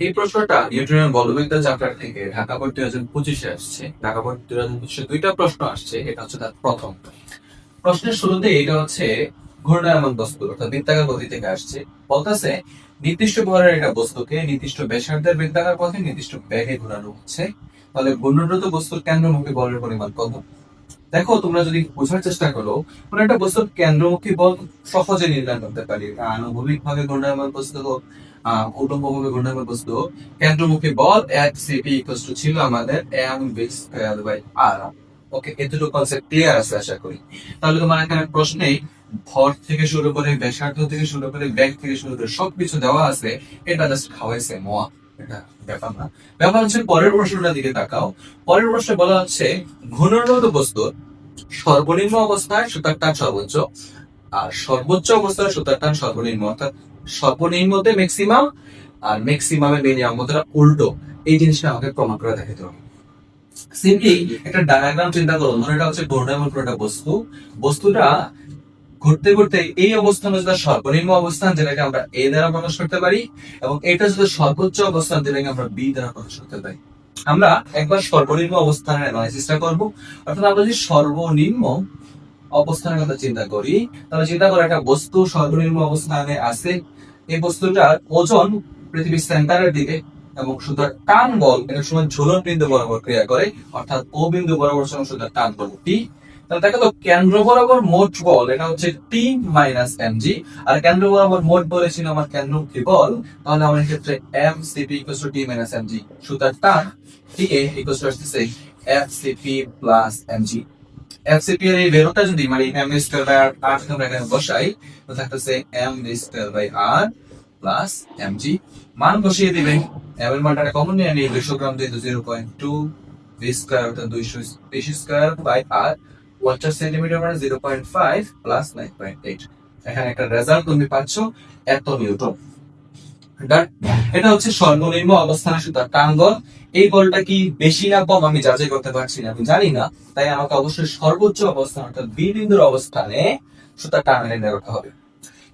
এই প্রশ্নটা নিউটনের বলবিদ্যা চ্যাপ্টার থেকে ঢাকা বোর্ড দুই হাজার পঁচিশে আসছে। ঢাকা বোর্ড দুই হাজার পঁচিশে দুইটা প্রশ্ন আসছে, এটা হচ্ছে তার প্রথম। প্রশ্নের শুরুতে এটা হচ্ছে ঘূর্ণায়মান বস্তু অর্থাৎ বৃত্তাকার গতি থেকে আসছে। বলতেছে, নির্দিষ্ট ভরের একটা বস্তুকে নির্দিষ্ট ব্যাসার্ধের বৃত্তাকার পথে নির্দিষ্ট বেগে ঘোরানো হচ্ছে। তাহলে ঘূর্ণায়িত বস্তুর কেন্দ্রমুখী বলের পরিমাণ কত? দেখো, তোমরা যদি বোঝার চেষ্টা করো, কোন একটা বস্তুর কেন্দ্রমুখী বল সহজে নির্ণয় করতে পারি। আনুভূমিক ভাবে ঘূর্ণায়মান বস্তু হোক আহ উল্লম্ব ভাবে ঘূর্ণায়মান বস্তু। কেন্দ্রমুখী বল এক সিপি ইকুয়াল টু ছিল আমাদের M B square by R okay এতটুকু কনসেপ্ট ক্লিয়ার আছে আশা করি। তাহলে তোমার এখানে প্রশ্নেই ভর থেকে শুরু করে, ব্যাসার্ধ থেকে শুরু করে ব্যাগ থেকে শুরু করে সবকিছু দেওয়া আছে। এটা জাস্ট খাওয়াইছে মোয়া। এটা ব্যাপার না। ব্যাপার হচ্ছে পরের প্রশ্নটার দিকে তাকাও। পরের প্রশ্নে বলা হচ্ছে ঘূর্ণায়িত বস্তুর সর্বনিম্ন অবস্থায় সুতার টান সর্বোচ্চ। আর সর্বোচ্চ অবস্থায় সুতার টান সর্বনিম্ন। অর্থাৎ সর্বনিম্নতে ম্যাক্সিমাম আর ম্যাক্সিমামে মিনিমাম মতটা উল্টো। এই জিনিসটা আমাকে প্রমাণ করে দেখাতে হবে। সিম্পলি একটা ডায়াগ্রাম চিন্তা করো, ধরো এটা হচ্ছে ঘূর্ণায়মান কোনো একটা বস্তু। বস্তুটা ঘুরতে ঘুরতে এই অবস্থান হচ্ছে সর্বনিম্ন অবস্থান যেটাকে আমরা এ দ্বারা প্রকাশ করতে পারি এবং এটা হচ্ছে সর্বোচ্চ অবস্থান যেটাকে আমরা বি দ্বারা প্রকাশ করতে পারি। আমরা একবার সর্বনিম্ন অবস্থানের অ্যানালাইসিসটা করব। অর্থাৎ আমরা যদি সর্বনিম্ন অবস্থানের কথা চিন্তা করি, তাহলে চিন্তা করে একটা বস্তু সর্বনিম্ন অবস্থানে আছে এই বস্তুটার ওজন পৃথিবীর সেন্টারের দিকে এবং সুতরাং টান বল, এটা সময় ঝুলন বিন্দু বরাবর ক্রিয়া করে, অর্থাৎ ও বিন্দু বরাবর সময় সুতরাং টান বল টি তাহলে দেখো কেন্দ্র বরাবর মোট বল, এটা হচ্ছে টি মাইনাস এম জি আর কেন্দ্র বরাবর মোট বলে ছিল আমার কেন্দ্রমুখী বল, তাহলে আমার ক্ষেত্রে M CP equal to T minus M G সুতরাং টান টি এ ইকুয়াল টু আসতেছে F CP plus M G FCP এর এই বেরোটা যদি মানে এম স্কয়ার বাই আর আর আমরা এখানে বসাই তো থাকতেছে M square by R plus M G মান বসিয়ে দিবেন। এম এর মানটা কমন নিয়ে নিই দুইশো গ্রাম দিয়ে zero point two V square অর্থাৎ দুইশো বিশ স্কয়ার বাই আর পঞ্চাশ সেন্টিমিটার মানে zero point five plus nine point eight এখানে একটা রেজাল্ট তুমি পাচ্ছ, এত নিউটন। Done? এটা হচ্ছে সর্বনিম্ন অবস্থানে সুতার টাঙ্গল। এই বলটা কি বেশি না কম? আমি যাচাই করতে পারছি না, আমি জানি না। তাই আমাকে অবশ্যই সর্বোচ্চ অবস্থান অর্থাৎ বি বিন্দুর অবস্থানে সুতা টান নেওয়া হবে।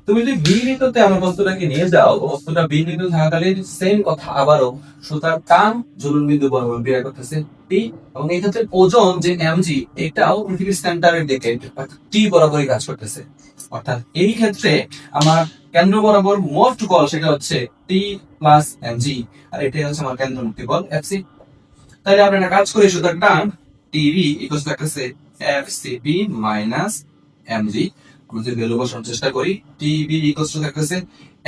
তুমি যদি বি বিন্দুতে আমার বস্তুটাকে নিয়ে যাও বস্তুটা বি বিন্দু থাকাকালীন সেম কথা আবারও সুতার টান জুলুন বিন্দু বরাবর বিয়ে করতেছে টি এবং এই ক্ষেত্রে ওজন যে এমজি এটাও পৃথিবীর সেন্টারের দিকে টি বরাবরই কাজ করতেছে। অর্থাৎ এই ক্ষেত্রে আমার কেন্দ্র বরাবর মোস্ট বল সেটা হচ্ছে টি প্লাস এমজি আর এটাই হচ্ছে আমার কেন্দ্রমুক্তি বল এফসি তাহলে আমরা একটা কাজ করি, সুতার টান টিভি ইকুয়াল টু থাকতেছে এফসিপি মাইনাস এমজি যদি ভ্যালু বসানোর চেষ্টা করি টি বি ইকুয়ালস টু থাকতেছে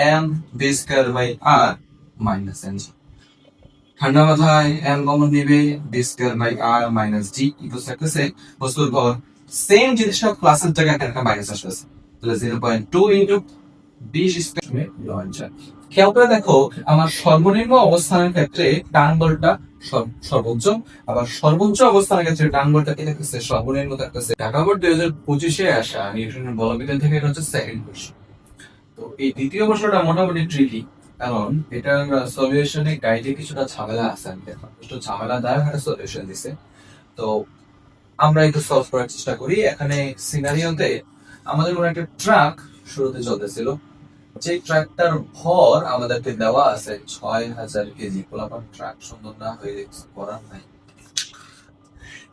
M B square by R minus N ঠান্ডা মাথায় এম কমন নিবে B square by R minus G equals থাকতেছে বস্তুর ভর সেম জিনিসটা ক্লাসের জায়গায় একটা মাইনাস আসতেছে তাহলে জিরো পয়েন্ট টু ইন্টু বিশ স্কয়ার খেয়াল করে দেখো, আমার সর্বনিম্ন অবস্থানের ক্ষেত্রে টান বলটা সর্বোচ্চ, আবার সর্বোচ্চ অবস্থানের ক্ষেত্রে টান বলটা কি থাকতেছে সর্বনিম্ন থাকতেছে। ঢাকা বোর্ড দুই হাজার পঁচিশে আসা নিউটনের বলবিজ্ঞান থেকে এটা হচ্ছে সেকেন্ড কোশ্চেন তো এই দ্বিতীয় প্রশ্নটা মোটামুটি ট্রিকি কারণ এটার সলিউশনে গাইডে কিছুটা ঝামেলা আছে আমি দেখলাম। একটু ঝামেলা দায়ক একটা সলিউশন দিছে। তো আমরা একটু সলভ করার চেষ্টা করি। এখানে সিনারিওতে আমাদের কোনো একটা ট্রাক শুরুতে চলতেছিল। যে ট্রাকটার ভর আমাদেরকে দেওয়া আছে ছয় হাজার কেজি। পোলাপান ট্রাক সুন্দর না হয়ে করার নাই।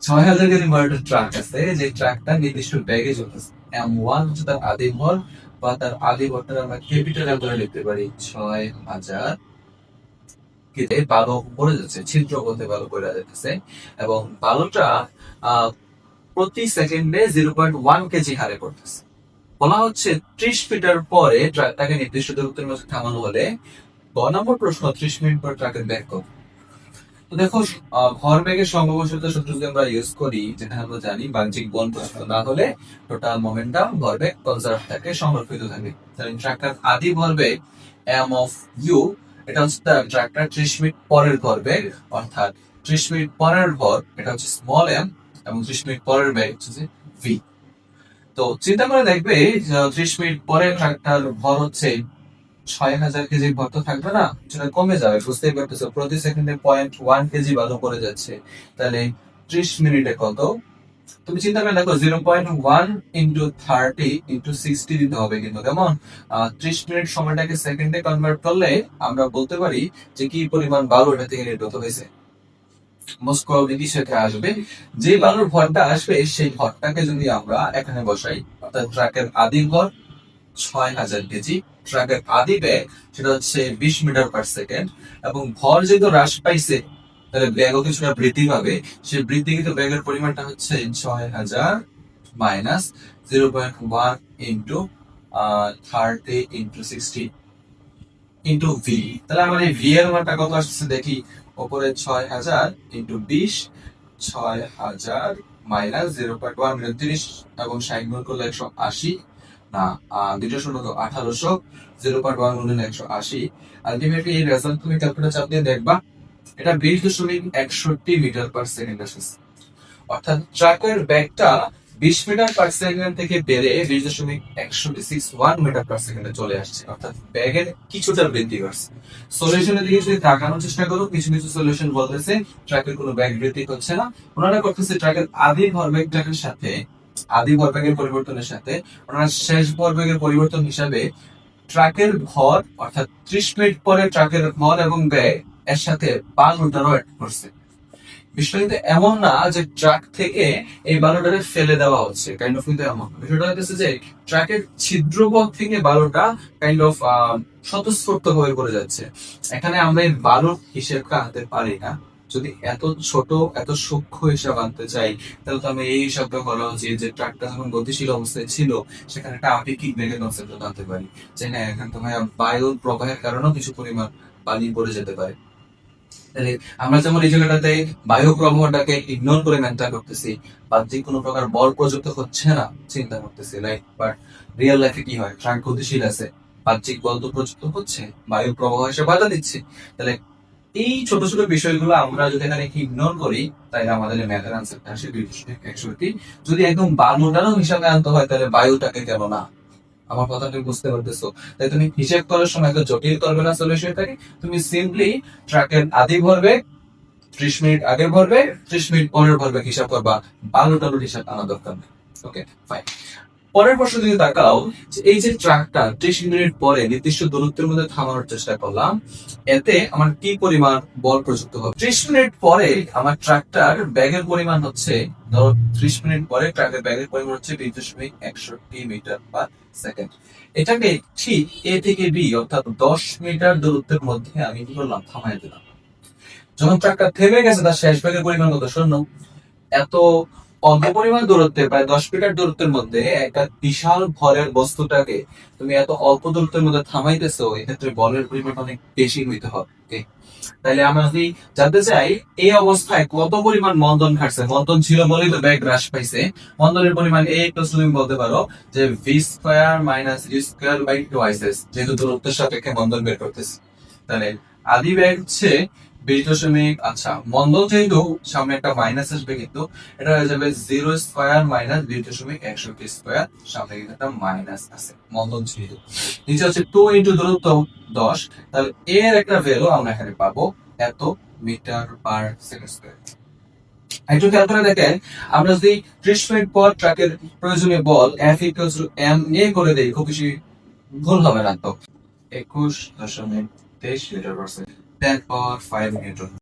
ছয় হাজার কেজি একটা ট্রাক আছে, যে ট্রাকটা নির্দিষ্ট ব্যাগে চলতেছে। এম ওয়ান হচ্ছে তার আদি ভর বা তার আদি ভরটা আমরা ক্যাপিটাল এম লিখতে পারি। ছয় হাজার কেটে বালু পড়ে যাচ্ছে, ছিদ্র করতে বালু পড়ে যাচ্ছে। এবং বালুটা প্রতি সেকেন্ডে জিরো পয়েন্ট ওয়ান কেজি হারে পড়তেছে। বলা হচ্ছে ত্রিশ মিটার পরে তাকে নির্দিষ্ট দূরত্বের মধ্যে থামানো হলে গ নম্বর প্রশ্ন, ত্রিশ মিনিট পর ট্রাকের ব্যাক কর তো দেখো ভর বেগের সম্ভাব্যতা সূত্র যদি আমরা ইউজ করি, যেটা আমরা জানি বাহ্যিক বন প্রচলিত না হলে টোটাল মোমেন্টাম ভরবেগ কনজার্ভ থাকে, সংরক্ষিত থাকে। তাহলে ট্রাকটার আদি ভরবেগ এম অফ ইউ এটা হচ্ছে তার ট্রাকটার ত্রিশ মিনিট পরের ভরবেগ অর্থাৎ ত্রিশ মিনিট পরের ভর এটা হচ্ছে স্মল এম এবং ত্রিশ মিনিট পরের বেগ হচ্ছে ভি তো চিন্তা করে দেখবে ত্রিশ মিনিট পরে ট্রাকটার ভর হচ্ছে, ছয় হাজার কেজি ভর তো থাকবে না, সেটা কমে যাবে, বুঝতেই পারতেছো, প্রতি সেকেন্ডে পয়েন্ট ওয়ান কেজি বালু পড়ে যাচ্ছে। তাহলে ত্রিশ মিনিটে কত? তুমি চিন্তা করে দেখো zero point one into thirty into sixty দিতে হবে কিন্তু, কেমন? ত্রিশ মিনিট সময়টাকে সেকেন্ডে কনভার্ট করলে আমরা বলতে পারি যে কি পরিমাণ বালু এটা থেকে নির্গত হয়েছে। মোস্ট প্রবাবলি সেটা আসবে। যে বালুর ভরটা আসবে, সেই ভরটাকে যদি আমরা এখানে বসাই, অর্থাৎ ট্রাকের আদি ভর, ছয় হাজার কেজি। ট্রাকের আদি ব্যাগ, সেটা হচ্ছে বিশ মিটার পার সেকেন্ড এবং ভর যেহেতু হ্রাস পাইছে, তাহলে ব্যাগও কিছুটা বৃদ্ধি পাবে। সেই বৃদ্ধিকৃত ব্যাগের পরিমাণটা হচ্ছে ছয় হাজার minus zero point one into thirty into sixty into V তাহলে আমার এই ভি এর মানটা কত আসছে দেখি। ওপরে ছয় হাজার ইন্টু বিশ, ছয় হাজার মাইনাস জিরো পয়েন্ট ওয়ান তিরিশ এবং ষাট গুণ করলে একশো আশি। না দুটো শূন্য তো আঠারোশো, জিরো পয়েন্ট ওয়ান গুণ একশো আশি। আলটিমেটলি এই রেজাল্ট তুমি ক্যালকুলেটার চাপ দিয়ে দেখবা, এটা বিশ দশমিক একষট্টি মিটার পার সেকেন্ড অর্থাৎ ট্রাকের ব্যাগটা বিশ মিটার পার সেকেন্ড থেকে বেড়ে বিশ দশমিক একশো সিক্স ওয়ান মিটার পার সেকেন্ডে চলে আসছে। অর্থাৎ ব্যাগের কিছুটা বৃদ্ধি করছে সলিউশনের দিকে যদি তাকানোর চেষ্টা করো, কিছু কিছু সলিউশন বলতেছে ট্রাকের কোনো ব্যাগ বৃদ্ধি হচ্ছে না। ওনারা করতেছে ট্রাকের আদি ভরবেগটাকের সাথে, আদি ভরবেগের পরিবর্তনের সাথে, ওনারা শেষ ভরবেগের পরিবর্তন হিসাবে ট্রাকের ভর, অর্থাৎ ত্রিশ মিনিট পরে ট্রাকের ভর এবং ব্যয় এর সাথে বালুটারও অ্যাড করছে। বিষয়টা কিন্তু এমন না যে ট্রাক থেকে এই বালুটাকে ফেলে দেওয়া হচ্ছে কাইন্ড অফ কিন্তু এমন বিষয়টা হচ্ছে যে ট্রাকের ছিদ্রপথ থেকে বালুটা কাইন্ড অফ স্বতঃস্ফূর্ত হয়ে পড়ে যাচ্ছে। এখানে আমরা এই বালুর হিসেবটা আনতে পারি না। যদি এত ছোট, এত সূক্ষ্ম হিসাব আনতে চাই, তাহলে তো আমি এই হিসাবটা করা উচিত যে ট্রাকটা যখন গতিশীল অবস্থায় ছিল, সেখানে একটা আপেক্ষিক বেগের কনসেপ্ট আনতে পারি। যে হ্যাঁ এখান থেকে বায়ুর প্রবাহের কারণেও কিছু পরিমাণ পানি পড়ে যেতে পারে। আমরা যেমন এই জায়গাটাতে বায়ু প্রবাহটাকে ইগনোর করে মেনটেন করতেছি বাহ্যিক কোনো প্রকার বল প্রযুক্ত হচ্ছে না, চিন্তা করতেছি বাট রিয়েল লাইফে কি হয়? ট্রাক গতিশীল আছে, বাহ্যিক বল তো প্রযুক্ত হচ্ছে বায়ু প্রবাহ এসে বাধা দিচ্ছে। তাহলে এই ছোট ছোট বিষয়গুলো আমরা যদি এখানে ইগনোর করি, তাহলে আমাদের ম্যাথের আনসারটা আসে একষট্টি। যদি একদম বালুটারও হিসাবে আনতে হয়, তাহলে বায়ুটাকে কেন না? আমার কথা তুমি বুঝতে পারতেছো। তাই তুমি হিসেব করার সময় এত জটিল করবে না সলিউশনটাকে তুমি সিম্পলি ট্রাকের আদি ভরবে, ত্রিশ মিনিট আগে ভরবে, ত্রিশ মিনিট পরের ভরবে হিসাব করবা। বালু টালুর হিসাব আনা দরকার নেই। ওকে ফাইন পরের প্রশ্ন যদি তাকাও এই যে ট্রাকটা ত্রিশ মিনিট পরে নির্দিষ্ট দূরত্বের মধ্যে থামানোর চেষ্টা করলাম, এতে আমার কি পরিমাণ বল প্রযুক্ত হবে? ত্রিশ মিনিট পরে আমার ট্রাকটার ব্যাগের পরিমাণ হচ্ছে, ধরো ত্রিশ মিনিট পরে ট্রাকের ব্যাগের পরিমাণ হচ্ছে বিশ দশমিক একষট্টি মিটার পার সেকেন্ড। এটাকে ঠিক এ থেকে বি, অর্থাৎ দশ মিটার দূরত্বের মধ্যে আমি কি করলাম? থামাই দিলাম। যখন ট্রাকটা থেমে গেছে, তার শেষ ব্যাগের পরিমাণ কত? শূন্য। এত অল্প পরিমাণ দূরত্বে, প্রায় দশ মিটার দূরত্বের মধ্যে একটা বিশাল ভরের বস্তুটাকে তুমি এত অল্প দূরত্বের মধ্যে থামাইতেছো, এক্ষেত্রে বলের পরিমাণ অনেক বেশি হইতে হবে? তাইলে আমরা যদি জানতে চাই, এই অবস্থায় কত পরিমাণ মন্দন ঘাটছে মন্দন ছিল বলেই তো ব্যাগ হ্রাস পাইছে। মন্দনের পরিমাণ এই একটু তুমি বলতে পারো যে V square minus U square by two আইসেস যেহেতু দূরত্বের সাপেক্ষে মন্দন বের করতেছে। তাহলে আদি ব্যাগ হচ্ছে বিশ দশমিক আচ্ছা মন্দন যেহেতু সামনে একটা মাইনাস আসবে কিন্তু, এটা হয়ে যাবে জিরো স্কোয়ার মাইনাস দশমিক স্কোয়ার সামনে কিন্তু একটা মাইনাস আছে যেহেতু। নিচে হচ্ছে টু ইন্টু দূরত্ব দশ, তাহলে এর একটা ভ্যালু আমরা এখানে পাবো এত মিটার পার সেকেন্ড স্কোয়ার একটু খেয়াল করে দেখেন, আমরা যদি ত্রিশ মিনিট পর ট্রাকের প্রয়োজনীয় বল F equals to M A করে দেই, খুব বেশি ভুল হবে না তো। একুশ দশমিক তেইশ metre per second ten power five newton